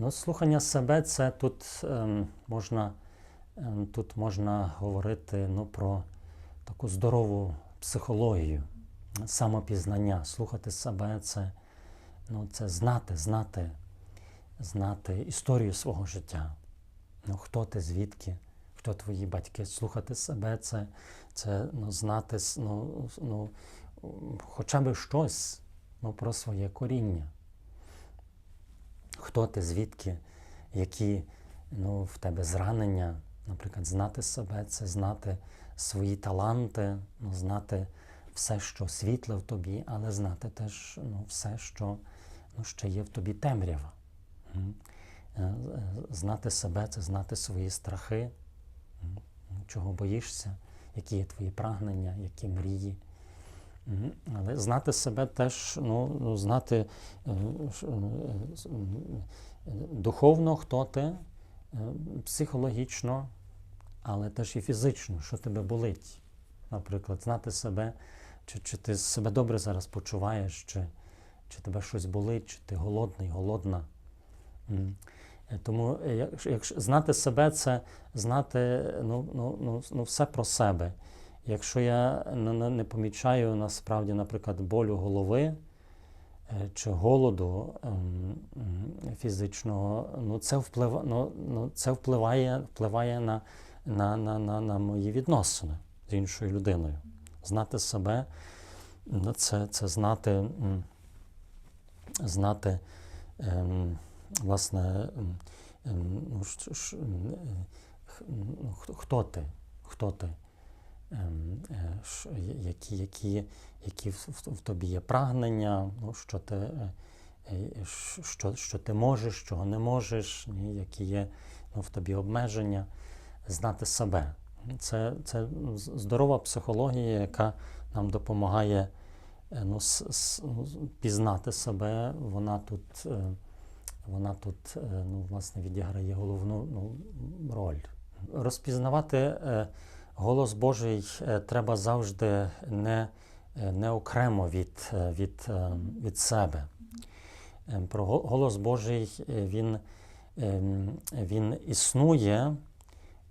Ну, слухання себе це тут ем, можна, ем, тут можна говорити ну, про таку здорову психологію, самопізнання. Слухати себе це, ну, це знати, знати, знати історію свого життя. Ну, хто ти, звідки, хто твої батьки. Слухати себе це, це ну, знати ну, ну, хоча б щось ну, про своє коріння хто ти, звідки, які ну, в тебе зранення. Наприклад, знати себе це знати свої таланти, ну, знати все, що світле в тобі, але знати теж ну, все, що ну, ще є в тобі темрява. Е, Знати себе це знати свої страхи, чого боїшся, які є твої прагнення, які мрії. Але знати себе теж, ну, знати е, е, духовно, хто ти, е, психологічно, але теж і фізично, що тебе болить. Наприклад, знати себе, чи, чи ти себе добре зараз почуваєш, чи, чи тебе щось болить, чи ти голодний, голодна. Тому якщо, якщо знати себе, це знати ну, ну, ну, ну, все про себе. Якщо я не, помічаю насправді, наприклад, болю голови е, чи голоду ем, фізичного, ну це вплива, ну, ну, це впливає, впливає на, на, на, на, на мої відносини з іншою людиною. Знати себе, ну, це, це знати, знати власне, хто- ти, хто ти які, які, які в, тобі є прагнення, ну, що, ти, е, е, що, що ти можеш, чого не можеш, які є ну, в тобі обмеження, знати себе. Це, це здорова психологія, яка нам допомагає е, ну, с, с, ну, пізнати себе. Вона тут, е, вона тут е, ну, власне, відіграє головну ну, роль. Розпізнавати е, голос Божий е, треба завжди не, е, не окремо від, е, від, від себе. Про голос Божий він, ем, він існує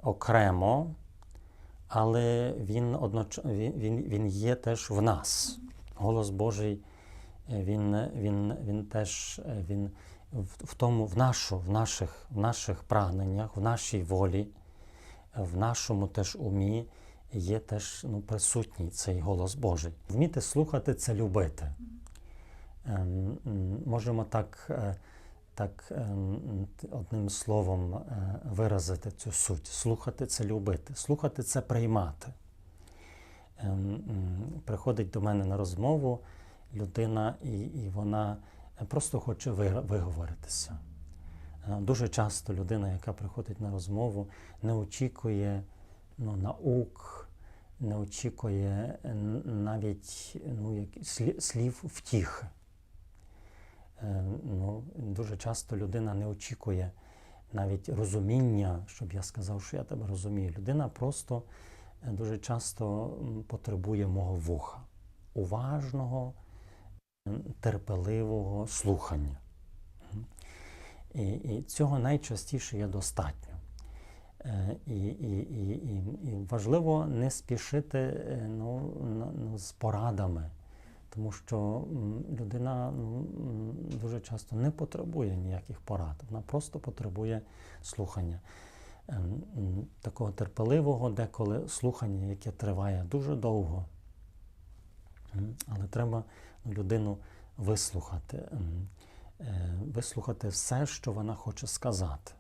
окремо, але він, одноч... він, він, є теж в нас. Голос Божий він, він, він теж він в, тому, в, нашу, в, наших, в наших прагненнях, в нашій волі, в нашому теж умі є теж ну, присутній цей голос Божий. Вміти слухати це любити. Ем, Можемо так, е, так ем, одним словом е, виразити цю суть. Слухати це любити, слухати це приймати. Ем, Приходить до мене на розмову людина, і, і вона просто хоче виговоритися. Е, Дуже часто людина, яка приходить на розмову, не очікує ну, наук, не очікує е, навіть ну, як, слів втіхи. Е, Ну, дуже часто людина не очікує навіть розуміння, щоб я сказав, що я тебе розумію. Людина просто дуже часто потребує мого вуха, уважного, терпеливого слухання. І, і цього найчастіше є достатньо. Е, І, і, і, і, важливо не спішити е, ну, ну, з порадами, тому що людина ну, дуже часто не потребує ніяких порад, вона просто потребує слухання. Ем, Такого терпеливого, деколи слухання, яке триває дуже довго. Але треба ну, людину вислухати, ем, вислухати все, що вона хоче сказати.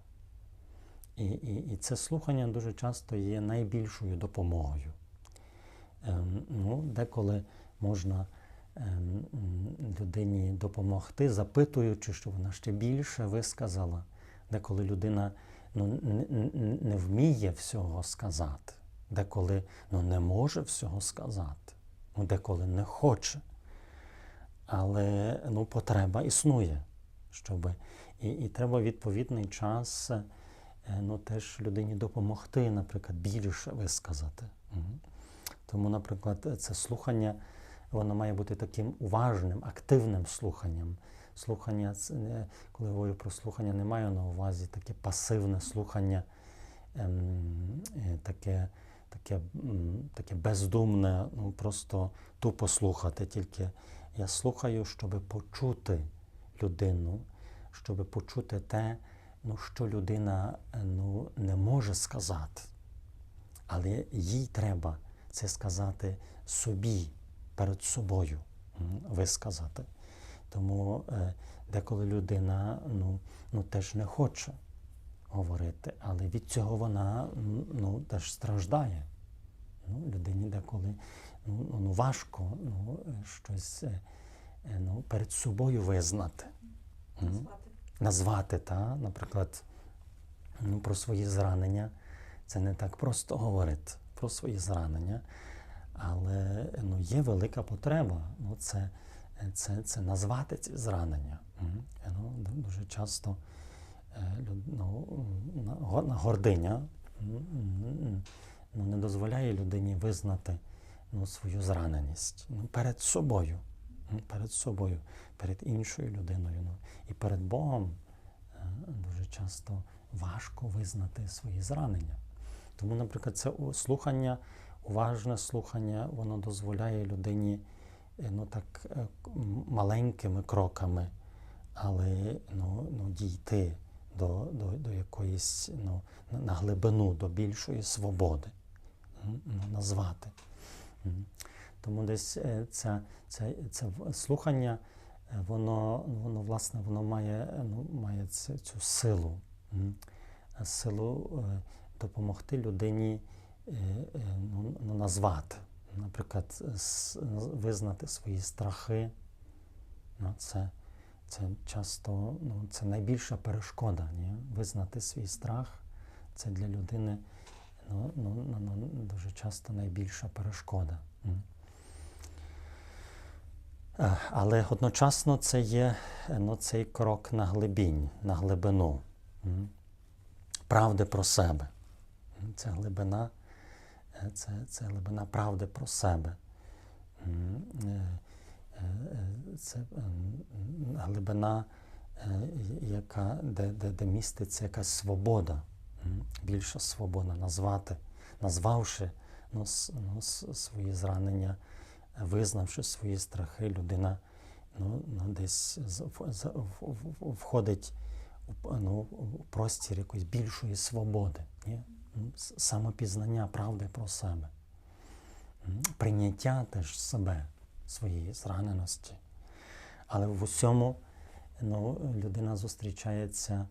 І, і, і це слухання дуже часто є найбільшою допомогою. Ем, ну, деколи можна ем, людині допомогти, запитуючи, що вона ще більше висказала. Деколи людина ну, не вміє всього сказати, деколи ну, не може всього сказати, ну, деколи не хоче. Але ну, потреба існує, щоб і, і треба відповідний час е, ну, теж людині допомогти, наприклад, більше висказати. Тому, наприклад, це слухання, воно має бути таким уважним, активним слуханням, слухання, не, коли говорю про слухання, не маю на увазі таке пасивне слухання, ем, е, таке, таке, таке бездумне, ну просто тупо слухати. Тільки я слухаю, щоб почути людину, щоб почути те, ну, що людина е, ну, не може сказати. Але їй треба це сказати собі, перед собою висказати. Тому е, деколи людина ну, ну, теж не хоче говорити, але від цього вона ну, теж страждає. Ну, людині деколи ну, ну, ну, важко ну, е, щось ну, перед собою визнати. Назвати. назвати, та, наприклад, ну, про свої зранення. Це не так просто говорити про свої зранення, але ну, є велика потреба. Ну, це, це, це назвати ці зранення. Ну, дуже часто е, ну, гординя ну, не дозволяє людині визнати ну, свою зраненість ну, перед собою. М, Перед собою, перед іншою людиною. Ну, і перед Богом е, дуже часто важко визнати свої зранення. Тому, наприклад, це слухання, уважне слухання, воно дозволяє людині е, ну, так, е, маленькими кроками, але ну, ну, дійти до, до, до якоїсь ну, на глибину, до більшої свободи, ну, назвати. Тому десь е, це, це, це слухання, е, воно, воно власне воно має, ну, має цю, цю силу, е, силу допомогти людині ну, ну, назвати, наприклад, визнати свої страхи. Ну, це, це часто ну, це найбільша перешкода. Ні? Визнати свій страх це для людини ну, ну, ну, ну, дуже часто найбільша перешкода. Е, Але одночасно це є е, ну, цей крок на глибінь, на глибину. Правди про себе. Це глибина, е, це, це глибина правди про себе. Це глибина, яка, де, де, де міститься якась свобода, більша свобода назвати, назвавши ну, ну, свої зранення, визнавши свої страхи, людина ну, ну, десь в- в- в- входить ну, у простір якоїсь більшої свободи, ні? Самопізнання правди про себе, прийняття теж себе, своєї зраненості. Але в усьому ну, людина зустрічається,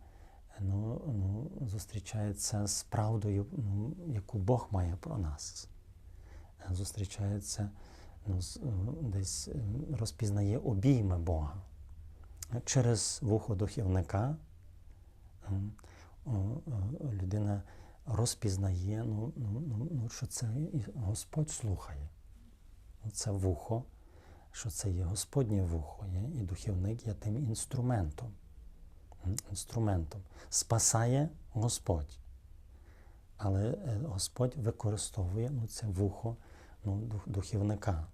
ну, ну, зустрічається з правдою, ну, яку Бог має про нас. Зустрічається ну, десь е, розпізнає обійми Бога. Е, Через вухо духівника о, людина розпізнає, ну, ну, ну, ну, що це Господь слухає. Ну, Це вухо, що це є Господнє вухо, і духівник є тим інструментом. Інструментом. Спасає Господь. Але е, Господь використовує ну, це вухо ну, духівника.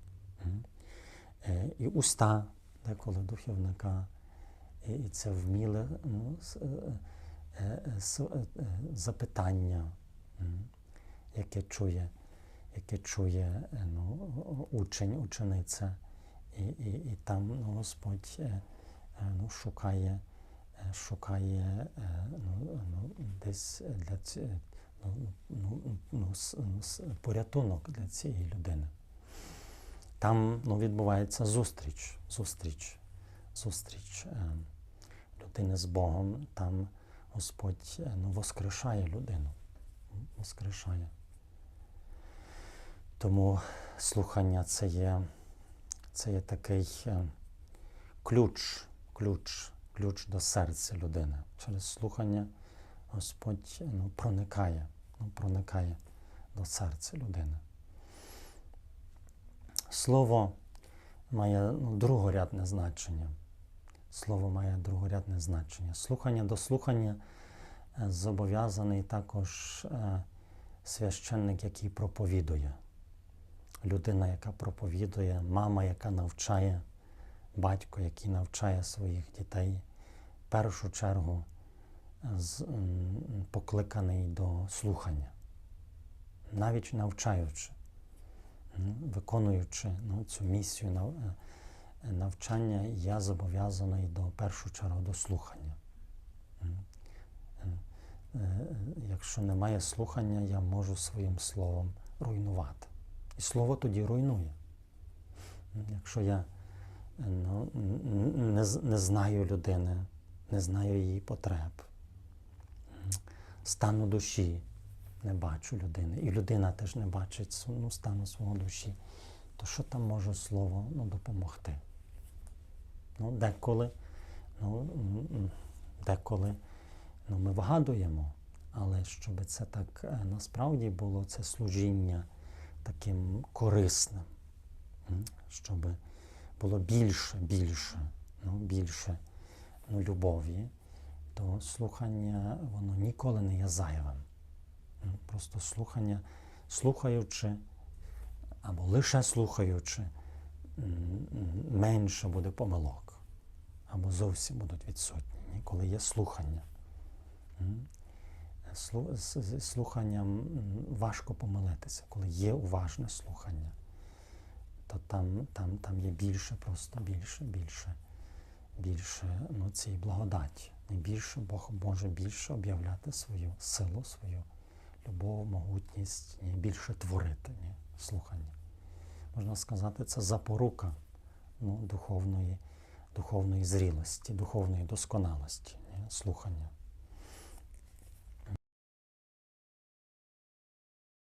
Е, І уста деколи духівника, і, це вміле ну, е, е, е, е, е, запитання, яке чує, яке чує е, ну, учень, учениця. І, і, і там ну, Господь е, е, ну, шукає, е, шукає е, ну, ну, десь для ці, ну, ну, ну, ну, порятунок для цієї людини. Там ну, відбувається зустріч, зустріч, зустріч е, людини з Богом. Там Господь е, ну, воскрешає людину. Воскрешає. Тому слухання це є, це є такий е, ключ, ключ, ключ до серця людини. Через слухання Господь ну, проникає, ну, проникає до серця людини. Слово має ну, другорядне значення. Слово має другорядне значення. Слухання до слухання е, зобов'язаний також е, священник, який проповідує. Людина, яка проповідує, мама, яка навчає, батько, який навчає своїх дітей, в першу чергу покликаний до слухання, навіть навчаючи, виконуючи ну, цю місію е, навчання, я зобов'язаний до першу чергу до слухання. Е, е, Якщо немає слухання, я можу своїм словом руйнувати. І слово тоді руйнує. Якщо я ну, не, не знаю людини, не знаю її потреб, стану душі не бачу людини, і людина теж не бачить ну, стану свого душі, то що там може слово ну, допомогти? Ну, деколи, ну, деколи ну, ми вгадуємо, але щоб це так е, насправді було це служіння таким корисним, щоб було більше, більше, ну, більше ну, любові, то слухання воно ніколи не є зайвим. Просто слухання, слухаючи або лише слухаючи, менше буде помилок, або зовсім будуть відсутні, коли є слухання. З- слуханням важко помилитися, коли є уважне слухання, то там, там, там є більше, просто більше, більше, більше ну, цієї благодаті. І більше Бог може більше об'являти свою силу, свою любов, могутність, ні, більше творити ні? слухання. Можна сказати, це запорука ну, духовної, духовної зрілості, духовної досконалості, ні? слухання.